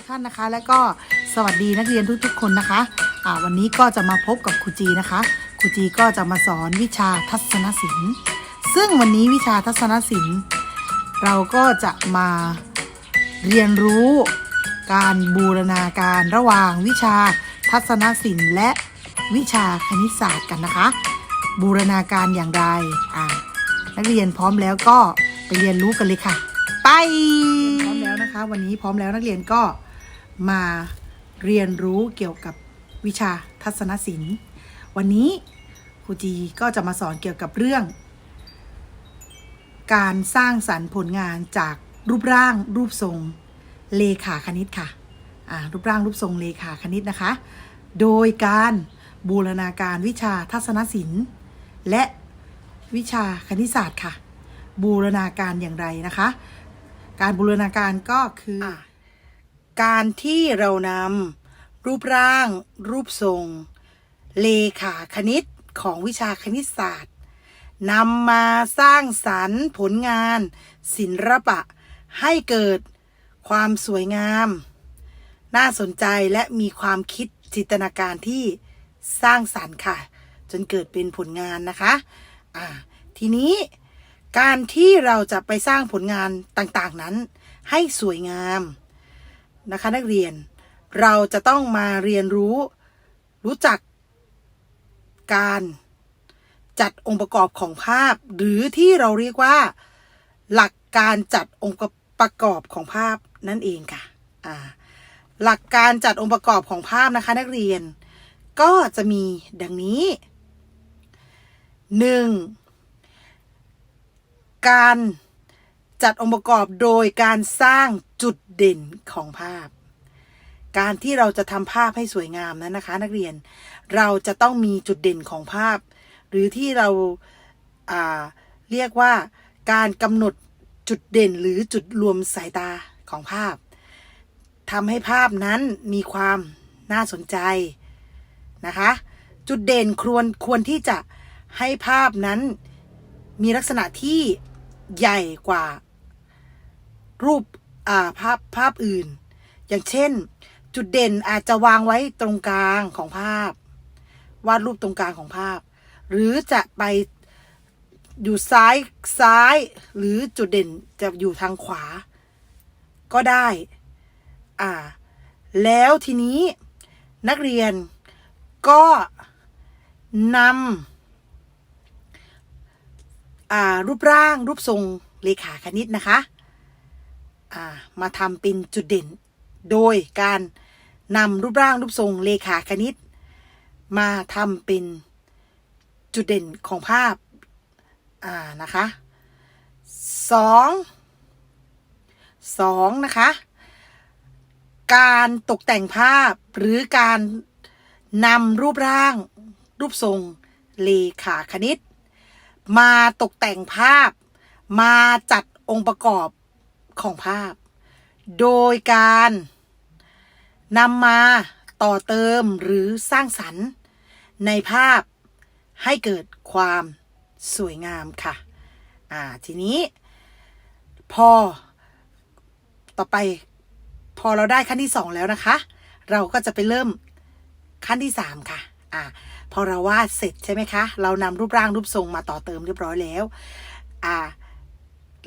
กท่านนะคะ และก็สวัสดีนักเรียนทุกๆ คนนะคะอ่าวันนี้ก็จะมาพบกับครูจีนะคะครูจีก็จะมาสอนวิชาทัศนศิลป์ ซึ่งวันนี้วิชาทัศนศิลป์ เราก็จะมาเรียนรู้การบูรณาการระหว่างวิชาทัศนศิลป์ และวิชาคณิตศาสตร์กันนะคะ บูรณาการอย่างไรนักเรียนพร้อมแล้วก็ไปเรียนรู้กันเลยค่ะ ไปพร้อมแล้วนะคะ วันนี้พร้อมแล้วนักเรียนก็ มาเรียนรู้เกี่ยวกับวิชาทัศนศิลป์ วันนี้ครูจีก็จะมาสอนเกี่ยวกับเรื่อง การสร้างสรรค์ผลงานจากรูปร่างรูปทรงเลขาคณิตค่ะรูปร่างรูปทรงเลขาคณิตนะคะ โดยการบูรณาการวิชาทัศนศิลป์ และวิชาคณิตศาสตร์ค่ะ บูรณาการอย่างไรนะคะ การบูรณาการก็คืออ การที่เรานำรูปร่าง รูปทรง เลขาคณิตของวิชาคณิตศาสตร์นำมาสร้างสรรค์ผลงาน ศิลปะ ให้เกิดความสวยงาม น่าสนใจและมีความคิดจินตนาการที่สร้างสรรค์ค่ะ จนเกิดเป็นผลงานนะคะอ่าทีนี้การที่เราจะไปสร้างผลงานต่างๆนั้น ให้สวยงาม นะคะนักเรียน เราจะต้องมาเรียนรู้ รู้จักการจัดองค์ประกอบของภาพ หรือที่เราเรียกว่า หลักการจัดองค์ประกอบของภาพนั่นเองค่ะอ่าหลักการจัดองค์ประกอบของภาพนะคะ นักเรียน ก็จะมีดังนี้หนึ่งการจัดองค์ประกอบโดยการสร้าง จุดเด่นของภาพ การที่เราจะทำภาพให้สวยงามนั้นนะคะ นักเรียนเราจะต้องมีจุดเด่นของภาพ หรือที่เราาเรียกว่าการกำหนดจุดเด่นหรือจุดรวมสายตาของภาพทำให้ภาพนั้นมีความน่าสนใจนะคะ จุดเด่นควรควรที่จะให้ภาพนั้นมีลักษณะที่ใหญ่กว่ารูป ภาพภาพอื่น อย่างเช่น จุดเด่นอาจจะวางไว้ตรงกลางของภาพ วาดรูปตรงกลางของภาพ หรือจะไปอยู่ซ้ายซ้าย หรือจุดเด่นจะอยู่ทางขวา ก็ได้ อ่า แล้วทีนี้นักเรียนก็นำรูปร่างรูปทรงเลขาคณิตนะคะ มาทำเป็นจุดเด่น โดยการนำรูปร่างรูปทรงเลขาคณิต มาทำเป็นจุดเด่นของภาพอ่านะคะสองสองนะคะ การตกแต่งภาพหรือการนำรูปร่างรูปทรงเลขาคณิต มาตกแต่งภาพ มาจัดองค์ประกอบ ของภาพ โดยการนำมาต่อเติมหรือสร้างสรรค์ ในภาพให้เกิดความสวยงามค่ะ อ่า ทีนี้ พอ ต่อไป พอเราได้ขั้นที่สองแล้วนะคะ เราก็จะไปเริ่มขั้นที่สามค่ะ อ่า พอเราวาดเสร็จใช่ไหมคะ เรานำรูปร่างรูปทรงมาต่อเติมเรียบร้อยแล้ว อ่า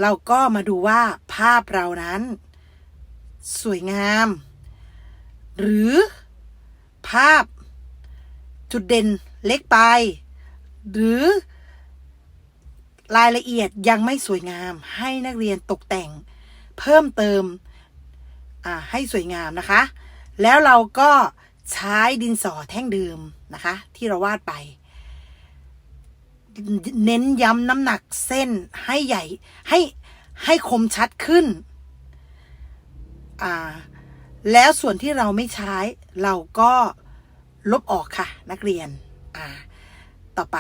เราก็มาดูว่าภาพเรานั้น สวยงาม หรือภาพจุดเด่นเล็กไป หรือรายละเอียดยังไม่สวยงาม ให้นักเรียนตกแต่ง เพิ่มเติมให้สวยงามนะคะ แล้วเราก็ใช้ดินสอแท่งเดิมนะคะ ที่เราวาดไป เน้นย้ำน้ำหนักเส้นให้ใหญ่ให้ให้คมชัดขึ้น อ่า แล้วส่วนที่เราไม่ใช้ เราก็ลบออกค่ะ นักเรียน อ่า ต่อไป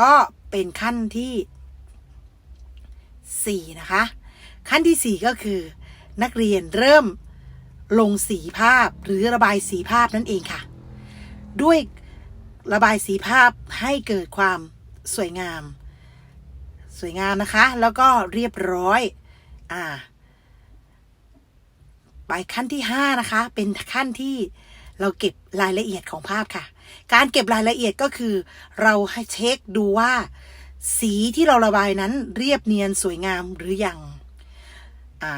ก็เป็นขั้นที่ 4 นะคะ ขั้นที่ 4 ก็คือ นักเรียนเริ่มลงสีภาพหรือระบายสีภาพนั่นเองค่ะ ด้วยระบายสีภาพให้เกิดความ สวยงาม สวยงามนะคะ แล้วก็เรียบร้อย อ่า ไปขั้นที่ห้านะคะ เป็นขั้นที่เราเก็บรายละเอียดของภาพค่ะ การเก็บรายละเอียดก็คือ เราให้เช็คดูว่า สีที่เราระบายนั้นเรียบเนียนสวยงามหรือยัง อ่า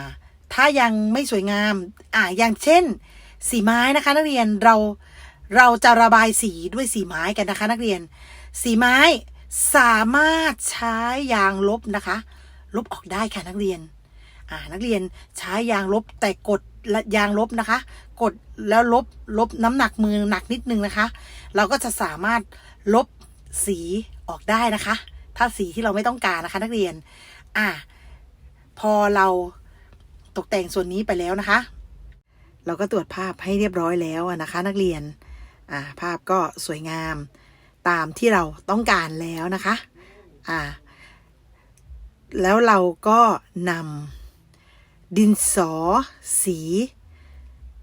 ถ้ายังไม่สวยงาม อ่า อย่างเช่น สีไม้นะคะ นักเรียน เรา เราจะระบายสีด้วยสีไม้กันนะคะ นักเรียน สีไม้ สามารถใช้ยางลบนะคะ ลบออกได้ค่ะนักเรียนอ่านักเรียนใช้ยางลบแต่กดยางลบนะคะ กดแล้วลบลบน้ำหนักมือหนักนิดนึงนะคะ เราก็จะสามารถลบสีออกได้นะคะ ถ้าสีที่เราไม่ต้องการนะคะ นักเรียน อ่าพอเราตกแต่งส่วนนี้ไปแล้วนะคะ เราก็ตรวจภาพให้เรียบร้อยแล้วนะคะ นักเรียน อ่า ภาพก็สวยงาม ตามที่เราต้องการแล้วนะคะอ่าแล้วเราก็นำดินสอสี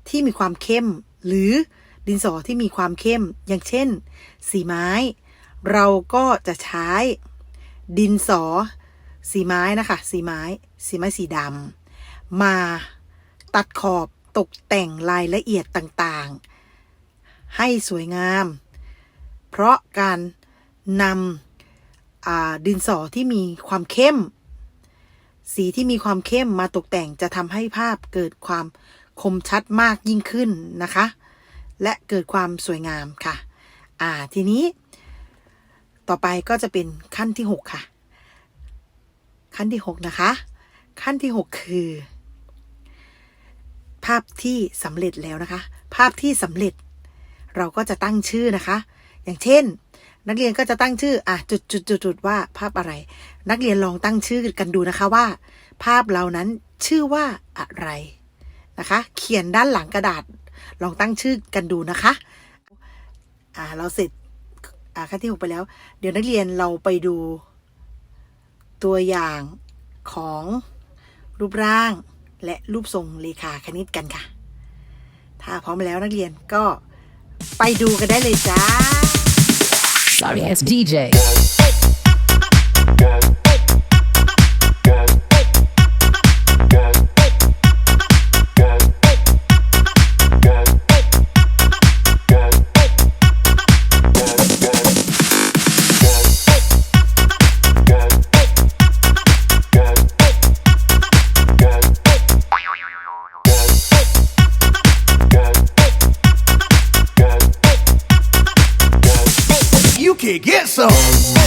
ที่มีความเข้ม หรือดินสอที่มีความเข้ม อย่างเช่น สีไม้ เราก็จะใช้ ดินสอ สีไม้นะคะ สีไม้ สีไม้สีดำมาตัดขอบตกแต่งรายละเอียดต่างๆ ให้สวยงาม ราะการนำดินสอที่มีความเข้ม สีที่มีความเข้มมาตกแต่งจะทำให้ภาพเกิดความคมชัดมากยิ่งขึ้นนะคะ และเกิดความสวยงามค่ะ อ่าทีนี้ ต่อไปก็จะเป็นขั้นที่ 6 ค่ะ ขั้นที่ 6 นะคะ ขั้นที่ 6 คือ ภาพที่สำเร็จแล้วนะคะ ภาพที่สำเร็จ เราก็จะตั้งชื่อนะคะ อย่างเช่น นักเรียนก็จะตั้งชื่ออะจุดจุดจุดจุดว่าภาพอะไร นักเรียนลองตั้งชื่อกันดูนะคะว่า ภาพเรานั้นชื่อว่าอะไรนะคะ เขียนด้านหลังกระดาษ ลองตั้งชื่อกันดูนะคะอ่าเราเสร็จอ่าขั้นที่หกไปแล้ว เดี๋ยวนักเรียนเราไปดู ตัวอย่างของรูปร่างและรูปทรงเลขาคณิตกันค่ะ ถ้าพร้อมแล้วนักเรียนก็ไปดูกันได้เลยจ้า Sorry it's DJ. get some.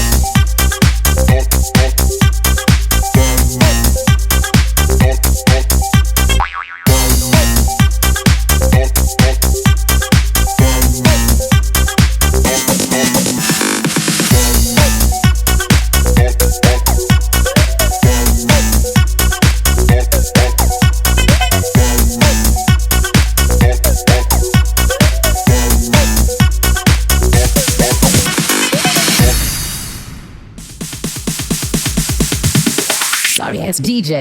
DJ.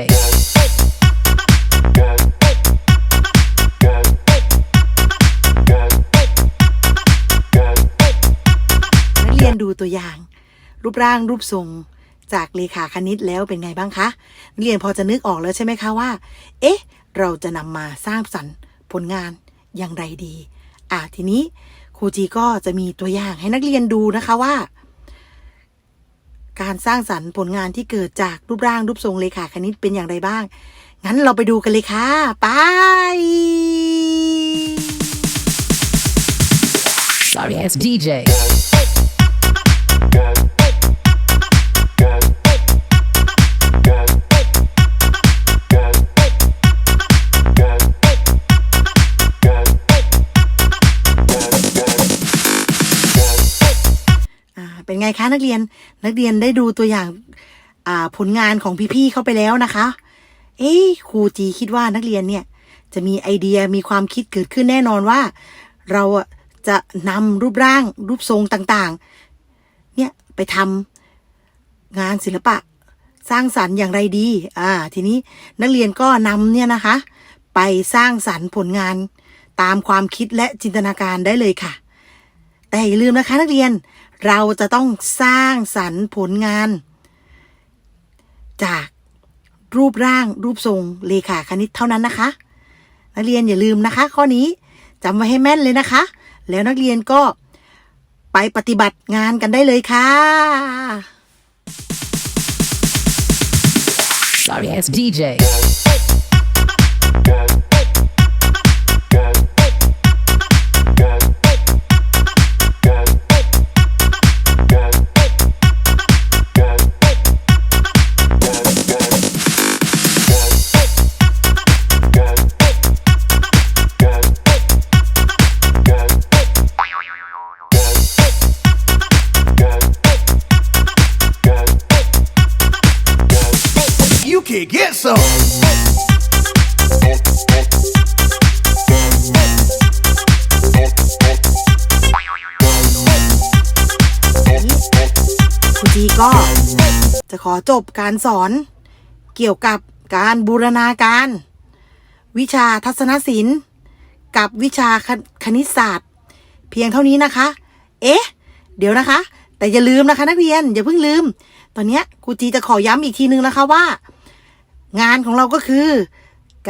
นักเรียนดูตัวอย่าง รูปร่างรูปทรงจากเลขาคณิตแล้วเป็นไงบ้างคะนักเรียนพอจะนึกออกแล้วใช่ไหมคะว่า เอ๊ะ เราจะนำมาสร้างสรรค์ผลงานอย่างไรดี อะทีนี้ครูจีก็จะมีตัวอย่างให้นักเรียนดูนะคะว่า การสร้างสรรค์ผลงานที่เกิดจากรูปร่างรูปทรงเลขาคณิตเป็นอย่างไรบ้าง งั้นเราไปดูกันเลยค่ะ ไป Sorry ass DJ. เป็นไงคะนักเรียน นักเรียนได้ดูตัวอย่างอ่าผลงานของพี่ๆเข้าไปแล้วนะคะ เอ้ครูจีคิดว่านักเรียนเนี่ยจะมีไอเดียมีความคิดเกิดขึ้นแน่นอนว่า เราจะนำรูปร่างรูปทรงต่างๆ เนี่ยไปทำงานศิลปะสร้างสรรค์อย่างไรดี อ่า ทีนี้นักเรียนก็นำเนี่ยนะคะ ไปสร้างสรรค์ผลงานตามความคิดและจินตนาการได้เลยค่ะ แต่อย่าลืมนะคะนักเรียน เราจะต้องสร้างสรรค์ผลงาน จากรูปร่างรูปทรงเลขาคณิตเท่านั้นนะคะ นักเรียนอย่าลืมนะคะ ข้อนี้จำไว้ให้แม่นเลยนะคะ แล้วนักเรียนก็ไปปฏิบัติงานกันได้เลยค่ะ Sorry ass DJ. Get some. ครูจีก็จะขอจบการสอนเกี่ยวกับการบูรณาการ วิชาทัศนศิลป์ กับวิชาคคณิตศาสตร์ เพียงเท่านี้นะคะ เอ๊ะ เดี๋ยวนะคะ แต่อย่าลืมนะคะนักเรียนอย่าเพิ่งลืม ตอนนี้ครูจีจะขอย้ำอีกทีนึงนะคะว่า งานของเราก็คือ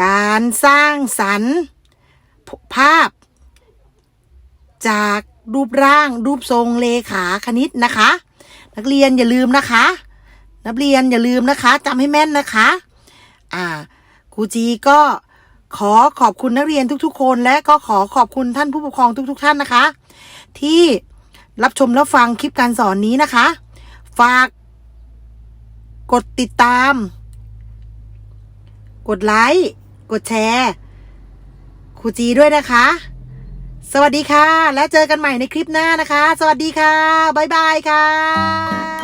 การสร้างสรรค์ภาพ จากรูปร่างรูปทรงเลขาคณิตนะคะ นักเรียนอย่าลืมนะคะ นักเรียนอย่าลืมนะคะจำให้แม่นนะคะ อ่าครูจีก็ขอขอบคุณนักเรียนทุก ๆ คนและก็ขอขอบคุณท่านผู้ปกครองทุก ๆ ท่านนะคะ ที่รับชมรับฟังคลิปการสอนนี้นะคะ ฝากกดติดตาม กดไลค์กดแชร์ครูจีด้วยนะคะ สวัสดีค่ะ แล้วเจอกันใหม่ในคลิปหน้านะคะ สวัสดีค่ะ บ๊ายบายค่ะ